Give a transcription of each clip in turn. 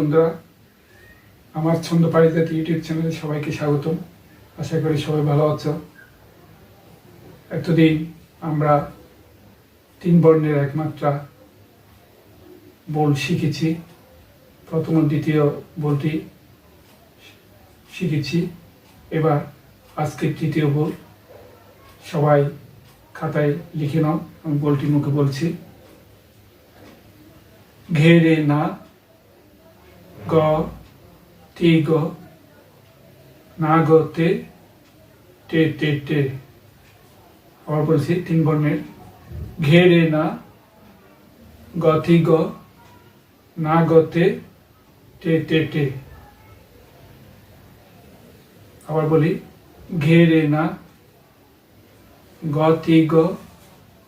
বন্ধুরা, আমার ছন্দ পারিজাত ইউটিউব চ্যানেলে সবাইকে স্বাগতম। আশা করি সবাই ভালো আছো। এতদিন আমরা তিন বর্ণের একমাত্রা বোল শিখেছি। প্রথম দ্বিতীয় বোলটি শিখেছি। এবার আজকের তৃতীয় বোল। সবাই খাতায় লিখে নাও, আমি বোলটি মুখে বলছি। ঘেরে না গ টি গ, না গতে টে টে টে আবার বলছি তিন বর্ণের। ঘেরে না গতি গ, না গতে টে টে টে আবার বলি ঘেরে না গতি গ,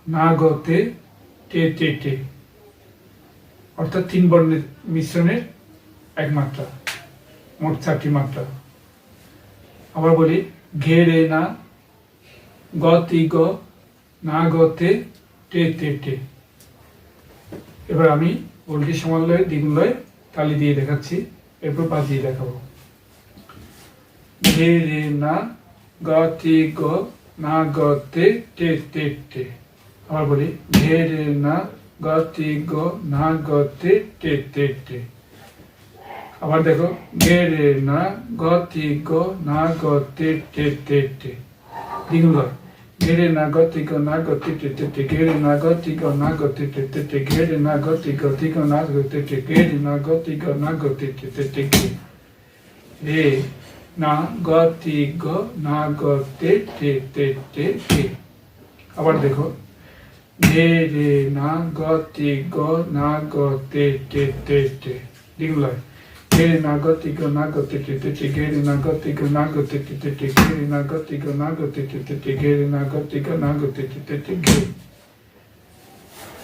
না গতে টে টে টে অর্থাৎ তিন বর্ণের মিশ্রণের এক মাত্রা মোট চারটি মাত্রা। আবার বলি, ঘেরে না, গতি গ, না গতে টে তে টে এবার আমি উল্টি সমালয় দ্বিগুণলয় তালি দিয়ে দেখাচ্ছি, এরপর বাজিয়ে দেখাবো। ঘেরে না, গতি গ, না গতে টে তে টে আবার বলি, ঘেরে না, গতি গ, না গতে টে তে টে আবার দেখো ঘেরে না গতি গ না টে তে টে দ্বিগুণ লয় ঘেরে না গতি গ না গতি টে তে ঘেরে না গ না গতি টে তে টে ঘেরে না গতি গতি গ না গতি টে ঘেরে না গতি গ না গতি টে তে রে না গতি গ না টে তে আবার দেখো রে রে না গতি গ না গতে টে তে টে দ্বিগুণ Geri na goti go na goti te te te geri na goti go na goti te te te geri na goti go na goti te te te geri na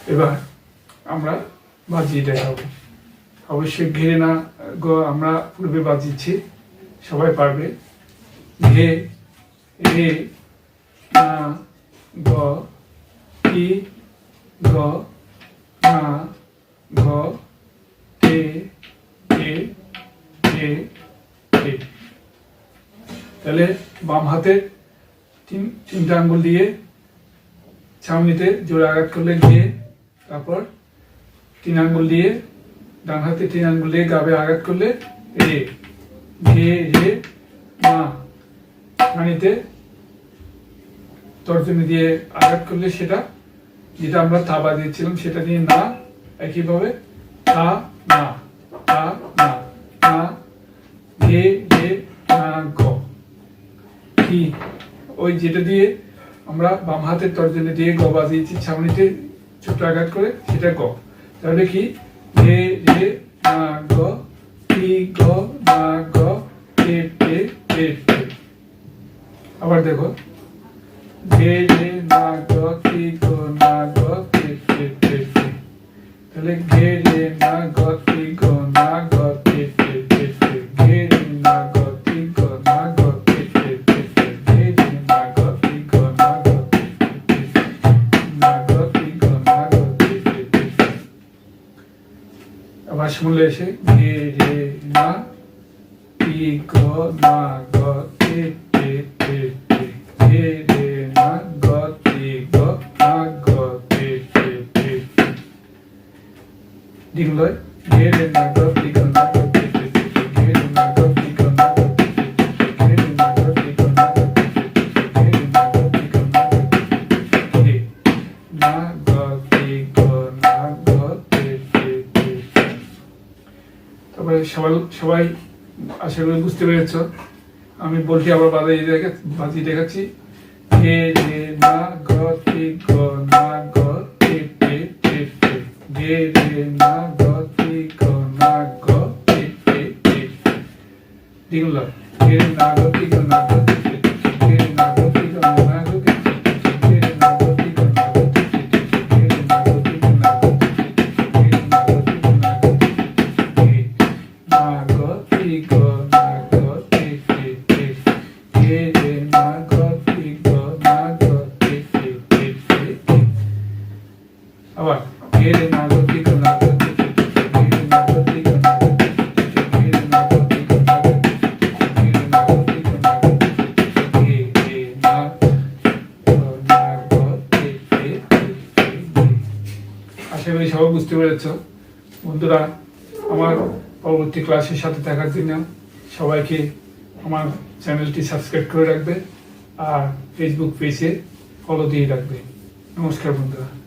এবার আমরা বাজিয়ে দেখাবো। অবশ্যই ঘেরে না গো, আমরা পূর্বে বাজিয়েছি, সবাই পারবে। ঘে, রে, না, গ, ই, গ, না ঘ এ এ তাহলে বাম তিন, তিনটা আঙ্গুল দিয়ে ছাউনিতে জোরে আঘাত করলে গিয়ে তারপর তিন আঙ্গুল দিয়ে ডান হাতে তিন আঙ্গুল দিয়ে গাবে আঘাত করলে রে ঘে রে, মা তর্জনী দিয়ে আঘাত করলে সেটা, যেটা আমরা থাবা দিয়েছিলাম সেটা দিয়ে না, একইভাবে থা না ওই যেটা দিয়ে আমরা বাম হাতের তর্জনী দিয়ে গ বাজিয়েছি, ছাউনিতে ছোট আঘাত করে, সেটা গ। তাহলে কি? গে রে না গ টি গ গ টে টে টে টে আবার দেখো। গে রে না গ টি গ না গ টে টে টে টে তাহলে ঘে রে না গ না গতি শুনলে এসে ঘে রে না ই গ না গ টে তারপরে সবাই সবাই আশা করি বুঝতে পেরেছ। আমি বলছি আবার বাজিয়ে দেখে, বাজিয়ে দেখাচ্ছি। হে রে না গতি গ, না, গ, তে তে তে তে। গে, রে, না গতি গ, না, গ, তে তে গে, রে, না গতি গ, না গতি আবার ধীরে না গতি না গতি ধীরে না গতি না গতি ধীরে আশা করি সবাই বুঝতে পেরেছ। বন্ধুরা, আমার পরবর্তী ক্লাসের সাথে থাকার জন্য সবাইকে আমার চ্যানেলটি সাবস্ক্রাইব করে রাখবে আর ফেসবুক পেজে ফলো দিয়ে রাখবে। নমস্কার বন্ধুরা।